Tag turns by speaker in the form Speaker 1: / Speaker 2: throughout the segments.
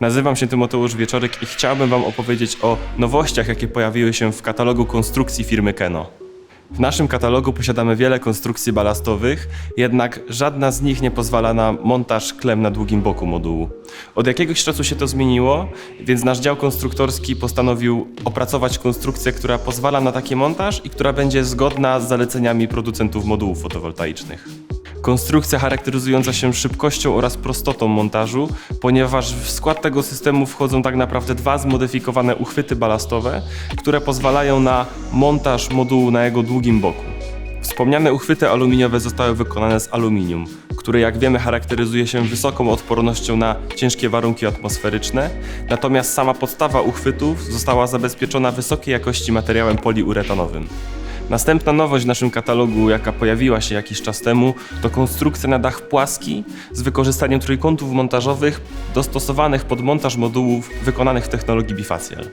Speaker 1: Nazywam się Tymoteusz Wieczorek i chciałbym Wam opowiedzieć o nowościach, jakie pojawiły się w katalogu konstrukcji firmy Keno. W naszym katalogu posiadamy wiele konstrukcji balastowych, jednak żadna z nich nie pozwala na montaż klem na długim boku modułu. Od jakiegoś czasu się to zmieniło, więc nasz dział konstruktorski postanowił opracować konstrukcję, która pozwala na taki montaż i która będzie zgodna z zaleceniami producentów modułów fotowoltaicznych. Konstrukcja charakteryzująca się szybkością oraz prostotą montażu, ponieważ w skład tego systemu wchodzą tak naprawdę dwa zmodyfikowane uchwyty balastowe, które pozwalają na montaż modułu na jego długim boku. Wspomniane uchwyty aluminiowe zostały wykonane z aluminium, które jak wiemy charakteryzuje się wysoką odpornością na ciężkie warunki atmosferyczne, natomiast sama podstawa uchwytów została zabezpieczona wysokiej jakości materiałem poliuretanowym. Następna nowość w naszym katalogu, jaka pojawiła się jakiś czas temu, to konstrukcja na dach płaski z wykorzystaniem trójkątów montażowych dostosowanych pod montaż modułów wykonanych w technologii bifacial.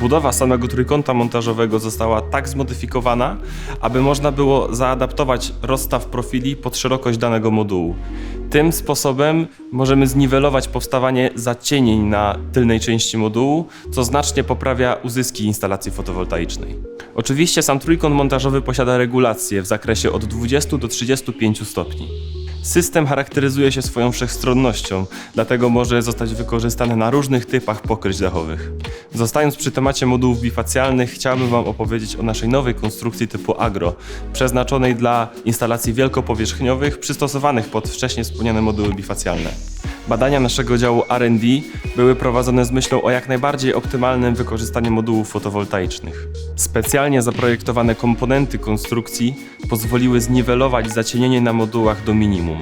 Speaker 1: Budowa samego trójkąta montażowego została tak zmodyfikowana, aby można było zaadaptować rozstaw profili pod szerokość danego modułu. Tym sposobem możemy zniwelować powstawanie zacienień na tylnej części modułu, co znacznie poprawia uzyski instalacji fotowoltaicznej. Oczywiście sam trójkąt montażowy posiada regulacje w zakresie od 20 do 35 stopni. System charakteryzuje się swoją wszechstronnością, dlatego może zostać wykorzystany na różnych typach pokryć dachowych. Zostając przy temacie modułów bifacjalnych, chciałbym Wam opowiedzieć o naszej nowej konstrukcji typu agro, przeznaczonej dla instalacji wielkopowierzchniowych przystosowanych pod wcześniej wspomniane moduły bifacjalne. Badania naszego działu R&D były prowadzone z myślą o jak najbardziej optymalnym wykorzystaniu modułów fotowoltaicznych. Specjalnie zaprojektowane komponenty konstrukcji pozwoliły zniwelować zacienienie na modułach do minimum,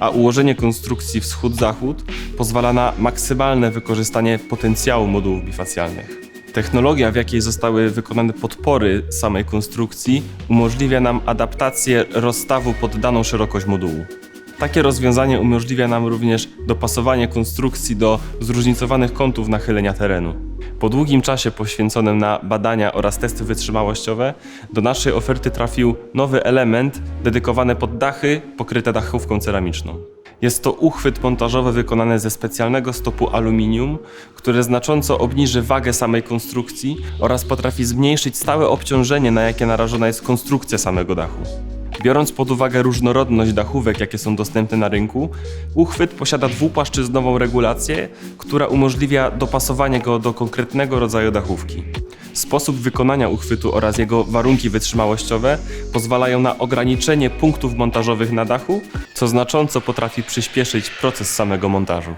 Speaker 1: a ułożenie konstrukcji wschód-zachód pozwala na maksymalne wykorzystanie potencjału modułów bifacjalnych. Technologia, w jakiej zostały wykonane podpory samej konstrukcji, umożliwia nam adaptację rozstawu pod daną szerokość modułu. Takie rozwiązanie umożliwia nam również dopasowanie konstrukcji do zróżnicowanych kątów nachylenia terenu. Po długim czasie poświęconym na badania oraz testy wytrzymałościowe, do naszej oferty trafił nowy element dedykowany pod dachy pokryte dachówką ceramiczną. Jest to uchwyt montażowy wykonany ze specjalnego stopu aluminium, który znacząco obniży wagę samej konstrukcji oraz potrafi zmniejszyć stałe obciążenie, na jakie narażona jest konstrukcja samego dachu. Biorąc pod uwagę różnorodność dachówek, jakie są dostępne na rynku, uchwyt posiada dwupłaszczyznową regulację, która umożliwia dopasowanie go do konkretnego rodzaju dachówki. Sposób wykonania uchwytu oraz jego warunki wytrzymałościowe pozwalają na ograniczenie punktów montażowych na dachu, co znacząco potrafi przyspieszyć proces samego montażu.